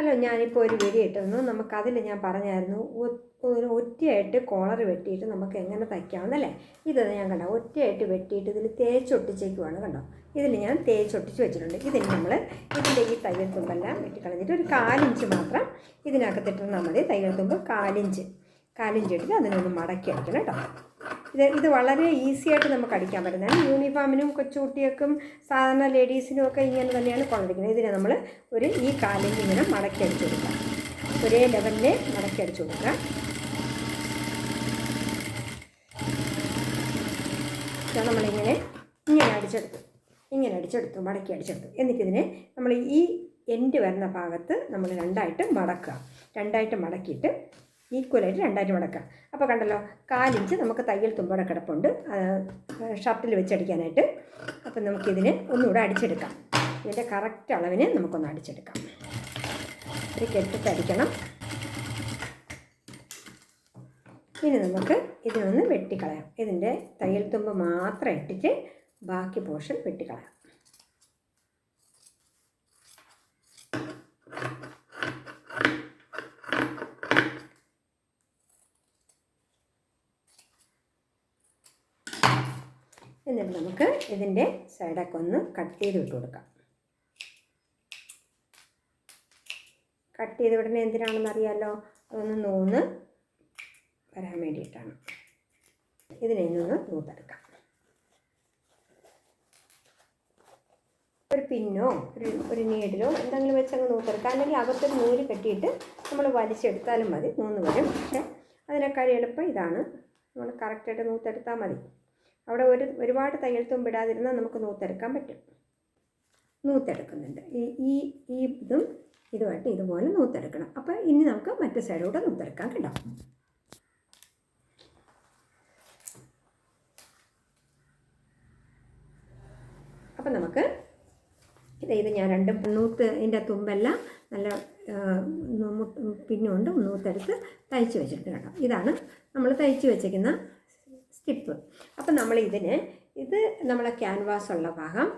Hello ഞാനിപ്പോൾ ഒരു വെടി ഇട്ടിരുന്നു നമുക്കതിൽ ഞാൻ പറഞ്ഞായിരുന്നു ഒരു ഒറ്റയായിട്ട് കോളർ വെട്ടിയിട്ട് നമുക്ക് എങ്ങനെ തയ്ക്കാമെന്നല്ലേ ഇത് ഞാൻ കണ്ടോ ഒറ്റയായിട്ട് വെട്ടിയിട്ട് ഇതിൽ തേച്ചൊട്ടിച്ചേക്കുവാണ് കണ്ടോ? ഇതിൽ ഞാൻ തേച്ചൊട്ടിച്ച് വെച്ചിട്ടുണ്ട്. ഇതിന് നമ്മൾ ഇതിന്റെ ഈ തയ്യൽ തുമ്പെല്ലാം വെട്ടിക്കളഞ്ഞിട്ട് ഒരു കാലിഞ്ച് മാത്രം ഇതിനകത്തിട്ടിരുന്നാൽ മതി തയ്യൽ തുമ്പ് കാലിഞ്ച് കാലിഞ്ച് ഇട്ടിട്ട് അതിനൊന്ന് മടക്കി അടിക്കണം കേട്ടോ. ഇത് ഇത് വളരെ ഈസി ആയിട്ട് നമുക്ക് അടിക്കാൻ പറ്റുന്നതാണ്. യൂണിഫോമിനും കൊച്ചുകുട്ടികൾക്കും സാധാരണ ലേഡീസിനും ഒക്കെ ഇങ്ങനെ തന്നെയാണ് കൊണ്ടിരിക്കുന്നത്. ഇതിനെ നമ്മൾ ഒരു ഈ കാലിൽ ഇങ്ങനെ മടക്കി അടിച്ചു ഒരേ ലെവലിൽ മടക്കി അടിച്ചു കൊടുക്കുക നമ്മളിങ്ങനെ ഇങ്ങനെ അടിച്ചെടുത്തു. ഇങ്ങനെ അടിച്ചെടുത്തു മടക്കി അടിച്ചെടുത്തു. എന്നിട്ടിതിനെ നമ്മൾ ഈ എൻഡ് വരുന്ന ഭാഗത്ത് നമ്മൾ രണ്ടായിട്ട് മടക്കുക. രണ്ടായിട്ട് മടക്കിയിട്ട് ഈക്വലായിട്ട് രണ്ടായിട്ട് മുടക്കാം. അപ്പോൾ കണ്ടല്ലോ കാലിഞ്ച് നമുക്ക് തയ്യൽ തുമ്പോടെ കിടപ്പുണ്ട്. ഷർട്ടിൽ വെച്ചടിക്കാനായിട്ട്. അപ്പം നമുക്കിതിന് ഒന്നുകൂടെ അടിച്ചെടുക്കാം. ഇതിന്റെ കറക്റ്റ് അളവിന് നമുക്കൊന്ന് അടിച്ചെടുക്കാം. ഇത് കെട്ടിട്ട് ഇനി നമുക്ക് ഇതിനൊന്ന് വെട്ടിക്കളയാം. ഇതിന്റെ തയ്യൽ തുമ്പ് മാത്രം ഇട്ടിട്ട് ബാക്കി പോർഷൻ വെട്ടിക്കളയാം. എന്നിട്ട് നമുക്ക് ഇതിന്റെ സൈഡൊക്കെ ഒന്ന് കട്ട് ചെയ്ത് വിട്ട് കൊടുക്കാം. കട്ട് ചെയ്ത് വിടുന്നത് എന്തിനാണെന്ന് അറിയാമല്ലോ അതൊന്ന് നൂന്ന് വരാൻ വേണ്ടിയിട്ടാണ്. ഇതിനെ നിന്ന് നൂത്തെടുക്കാം. ഒരു പിന്നോ ഒരു ഒരു നീഡിലോ എന്തെങ്കിലും വെച്ച് അങ്ങ് നൂത്തെടുക്കാം. അല്ലെങ്കിൽ അകത്തൊരു നൂൽ കെട്ടിയിട്ട് നമ്മൾ വലിച്ചെടുത്താലും മതി. നൂന്ന് വരും. പക്ഷേ അതിനേക്കാൾ എളുപ്പം ഇതാണ്. നമ്മൾ കറക്റ്റായിട്ട് നൂത്തെടുത്താൽ മതി. അവിടെ ഒരു ഒരുപാട് തയ്യൽ തുമ്പിടാതിരുന്നാൽ നമുക്ക് നൂത്തെടുക്കാൻ പറ്റും. നൂത്തെടുക്കുന്നുണ്ട്. ഈ ഈ ഈ ഇതും ഇതുമായിട്ട് ഇതുപോലെ നൂത്തെടുക്കണം. അപ്പോൾ ഇനി നമുക്ക് മറ്റു സൈഡിലൂടെ നൂത്തെടുക്കാൻ കേട്ടോ. അപ്പം നമുക്ക് ഇത് ഞാൻ രണ്ട് നൂത്ത് ഇതിന്റെ തുമ്പെല്ലാം നല്ല പിന്നുകൊണ്ട് നൂത്തെടുത്ത് തയ്ച്ച് വെച്ചിട്ടുണ്ട് കേട്ടോ. ഇതാണ് നമ്മൾ തയ്ച്ച് വെച്ചിരിക്കുന്ന സ്റ്റിപ്പ് അപ്പം നമ്മൾ ഇതിന് ഇത് നമ്മളെ ക്യാൻവാസ് ഉള്ള ഭാഗം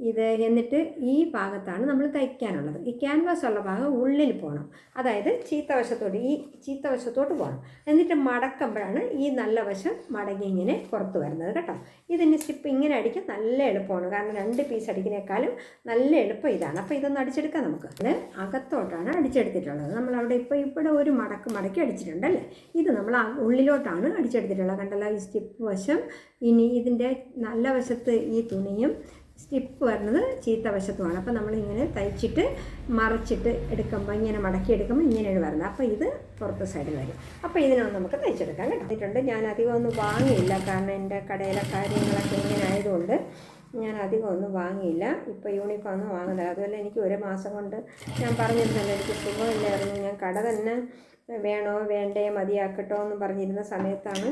ഇത് എന്നിട്ട് ഈ ഭാഗത്താണ് നമ്മൾ തയ്ക്കാനുള്ളത്. ഈ ക്യാൻവാസ് ഉള്ള ഭാഗം ഉള്ളിൽ പോകണം അതായത് ചീത്ത വശത്തോട്ട് ഈ ചീത്ത വശത്തോട്ട് പോകണം എന്നിട്ട് മടക്കുമ്പോഴാണ് ഈ നല്ല വശം മടങ്ങി ഇങ്ങനെ പുറത്ത് വരുന്നത് കേട്ടോ. ഇതിന് സ്റ്റിപ്പ് ഇങ്ങനെ അടിക്കാൻ നല്ല എളുപ്പമാണ്. കാരണം രണ്ട് പീസ് അടിക്കുന്നേക്കാളും നല്ല എളുപ്പം ഇതാണ്. അപ്പോൾ ഇതൊന്ന് അടിച്ചെടുക്കാം നമുക്ക്. അത് അകത്തോട്ടാണ് അടിച്ചെടുത്തിട്ടുള്ളത്. നമ്മൾ അവിടെ ഇപ്പോൾ ഇവിടെ ഒരു മടക്ക് മടക്കി അടിച്ചിട്ടുണ്ടല്ലേ? ഇത് നമ്മൾ ഉള്ളിലോട്ടാണ് അടിച്ചെടുത്തിട്ടുള്ളത്. കണ്ടല്ലോ ഈ സ്റ്റിപ്പ് വശം ഇനി ഇതിന്റെ നല്ല വശത്ത് ഈ തുണിയും സ്റ്റിപ്പ് വരുന്നത് ചീത്ത വശത്തുമാണ്. അപ്പോൾ നമ്മളിങ്ങനെ തയ്ച്ചിട്ട് മറച്ചിട്ട് എടുക്കുമ്പോൾ ഇങ്ങനെ മടക്കി എടുക്കുമ്പോൾ ഇങ്ങനെയാണ് വരുന്നത്. അപ്പോൾ ഇത് പുറത്ത് സൈഡിൽ വരും. അപ്പോൾ ഇതിനൊന്ന് നമുക്ക് തയ്ച്ചെടുക്കാം കിട്ടിയിട്ടുണ്ട് ഞാൻ അധികം ഒന്നും വാങ്ങിയില്ല. കാരണം എന്റെ കടയിലെ കാര്യങ്ങളൊക്കെ ഇങ്ങനെ ആയതുകൊണ്ട് ഞാൻ അധികം ഒന്നും വാങ്ങിയില്ല. ഇപ്പോൾ യൂണിഫോം ഒന്നും വാങ്ങുന്നില്ല. അതുപോലെ എനിക്ക് ഒരു മാസം കൊണ്ട് ഞാൻ പറഞ്ഞിരുന്നല്ലോ എനിക്ക് സുഖമില്ലായിരുന്നു. ഞാൻ കട തന്നെ വേണോ വേണ്ടേ മതിയാക്കട്ടോ എന്ന് പറഞ്ഞിരുന്ന സമയത്താണ്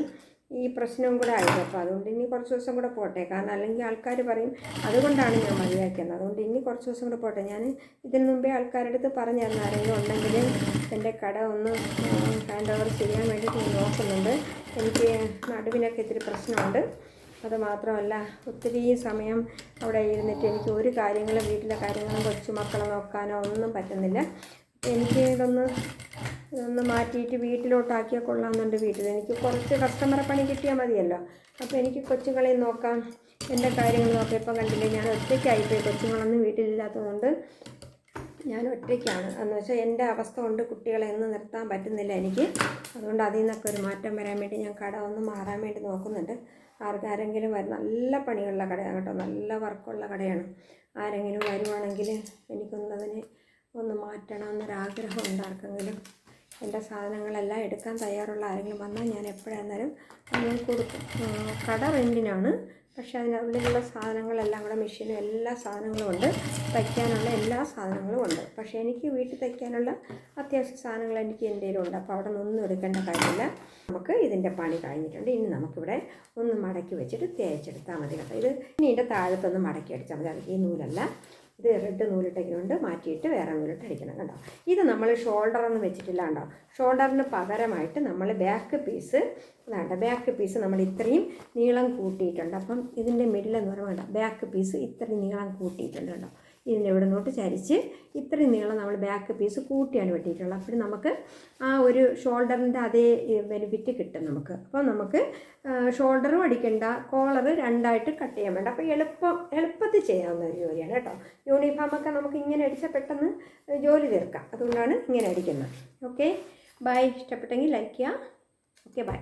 ഈ പ്രശ്നവും കൂടെ ആയത്. അപ്പോൾ അതുകൊണ്ട് ഇനി കുറച്ച് ദിവസം കൂടെ പോട്ടെ. കാരണം അല്ലെങ്കിൽ ആൾക്കാർ പറയും അതുകൊണ്ടാണ് ഞാൻ മതിയാക്കിയത്. അതുകൊണ്ട് ഇനി കുറച്ച് ദിവസം കൂടെ പോട്ടെ. ഞാൻ ഇതിന് മുമ്പേ ആൾക്കാരുടെ അടുത്ത് പറഞ്ഞായിരുന്നു ആരെങ്കിലും ഉണ്ടെങ്കിൽ എന്റെ കട ഒന്ന് ഹാൻഡ് ഓവർ ചെയ്യാൻ വേണ്ടിയിട്ട് ഞാൻ നോക്കുന്നുണ്ട്. എനിക്ക് നടുവിനൊക്കെ ഇത്തിരി പ്രശ്നമുണ്ട്. അത് മാത്രമല്ല ഒത്തിരി സമയം അവിടെ ഇരുന്നിട്ട് എനിക്ക് ഒരു കാര്യങ്ങളും വീട്ടിലെ കാര്യങ്ങളും കൊച്ചുമക്കളെ നോക്കാനോ ഒന്നും പറ്റുന്നില്ല. എനിക്ക് ഇതൊന്ന് ഇതൊന്ന് മാറ്റിയിട്ട് വീട്ടിലോട്ടാക്കിയാൽ കൊള്ളാമെന്നുണ്ട് വീട്ടിൽ. എനിക്ക് കുറച്ച് കസ്റ്റമറെ പണി കിട്ടിയാൽ മതിയല്ലോ. അപ്പോൾ എനിക്ക് കൊച്ചുങ്ങളെ നോക്കാം. എന്റെ കാര്യങ്ങൾ നോക്കാം. ഇപ്പം കണ്ടില്ലേ ഞാൻ ഒറ്റയ്ക്കായിപ്പോയി. കൊച്ചുങ്ങളൊന്നും വീട്ടിലില്ലാത്തതുകൊണ്ട് ഞാൻ ഒറ്റയ്ക്കാണ്. എന്ന് വെച്ചാൽ എന്റെ അവസ്ഥ കൊണ്ട് കുട്ടികളെ ഒന്നും നിർത്താൻ പറ്റുന്നില്ല എനിക്ക്. അതുകൊണ്ട് അതിൽ നിന്നൊക്കെ ഒരു മാറ്റം വരാൻ വേണ്ടി ഞാൻ കട ഒന്ന് മാറാൻ വേണ്ടി നോക്കുന്നുണ്ട്. ആർക്ക് ആരെങ്കിലും വരും നല്ല പണിയുള്ള കടയാണ് കേട്ടോ. നല്ല വർക്കുള്ള കടയാണ്. ആരെങ്കിലും വരുവാണെങ്കിൽ എനിക്കൊന്നതിനെ ഒന്ന് മാറ്റണം എന്നൊരാഗ്രഹം ഉണ്ട് ആർക്കെങ്കിലും. എന്റെ സാധനങ്ങളെല്ലാം എടുക്കാൻ തയ്യാറുള്ള ആരെങ്കിലും വന്നാൽ ഞാൻ എപ്പോഴാന്നേരം ഞാൻ കൊടുക്കും. കട റെന്റിനാണ് പക്ഷേ അതിനുള്ളിലുള്ള സാധനങ്ങളെല്ലാം കൂടെ മെഷീനും എല്ലാ സാധനങ്ങളും ഉണ്ട്. തയ്ക്കാനുള്ള എല്ലാ സാധനങ്ങളും ഉണ്ട്. പക്ഷേ എനിക്ക് വീട്ടിൽ തയ്ക്കാനുള്ള അത്യാവശ്യ സാധനങ്ങൾ എനിക്ക് എന്തെങ്കിലും ഉണ്ട് അപ്പോൾ അവിടെ നിന്നൊന്നും എടുക്കേണ്ട കാര്യമില്ല. നമുക്ക് ഇതിന്റെ പണി കഴിഞ്ഞിട്ടുണ്ട്. ഇനി നമുക്കിവിടെ ഒന്ന് മടക്കി വെച്ചിട്ട് തേച്ചെടുത്താൽ മതി കേട്ടോ. ഇത് ഇനി ഇതിന്റെ താഴത്തൊന്ന് മടക്കി അടിച്ചാൽ മതി. ഈ നൂലല്ല. ഇത് റെഡ് നൂലിട്ടേക്കുന്നുണ്ട് മാറ്റിയിട്ട് വേറെ നൂലിട്ട് അടിക്കണം കണ്ടോ ഇത് നമ്മൾ ഷോൾഡർ എന്ന് വെച്ചിട്ടില്ല കേട്ടോ. ഷോൾഡറിന് പകരമായിട്ട് നമ്മൾ ബാക്ക് പീസ് അതാണ്ട് ബാക്ക് പീസ് നമ്മൾ ഇത്രയും നീളം കൂട്ടിയിട്ടുണ്ട്. അപ്പം ഇതിന്റെ മിഡിലെന്ന് പറയുമ്പോൾ ബാക്ക് പീസ് ഇത്രയും നീളം കൂട്ടിയിട്ടുണ്ട് കണ്ടോ ഇതിന്റെ ഇവിടെ നോട്ട് ചരിച്ച് ഇത്രയും നീളം നമ്മൾ ബാക്ക് പീസ് കൂട്ടിയാണ് വെട്ടിയിട്ടുള്ളത്. അപ്പോൾ നമുക്ക് ആ ഒരു ഷോൾഡറിന്റെ അതേ ബെനിഫിറ്റ് കിട്ടും നമുക്ക്. അപ്പോൾ നമുക്ക് ഷോൾഡറും അടിക്കേണ്ട കോളർ രണ്ടായിട്ട് കട്ട് ചെയ്യാൻ വേണ്ട. അപ്പോൾ എളുപ്പം എളുപ്പത്തിൽ ചെയ്യാവുന്ന ഒരു ജോലിയാണ് കേട്ടോ. യൂണിഫോമൊക്കെ നമുക്ക് ഇങ്ങനെ അടിച്ചാൽ പെട്ടെന്ന് ജോലി തീർക്കാം. അതുകൊണ്ടാണ് ഇങ്ങനെ അടിക്കുന്നത്. ഓക്കെ ബൈ ഇഷ്ടപ്പെട്ടെങ്കിൽ ലൈക്ക് ചെയ്യുക. Okay bye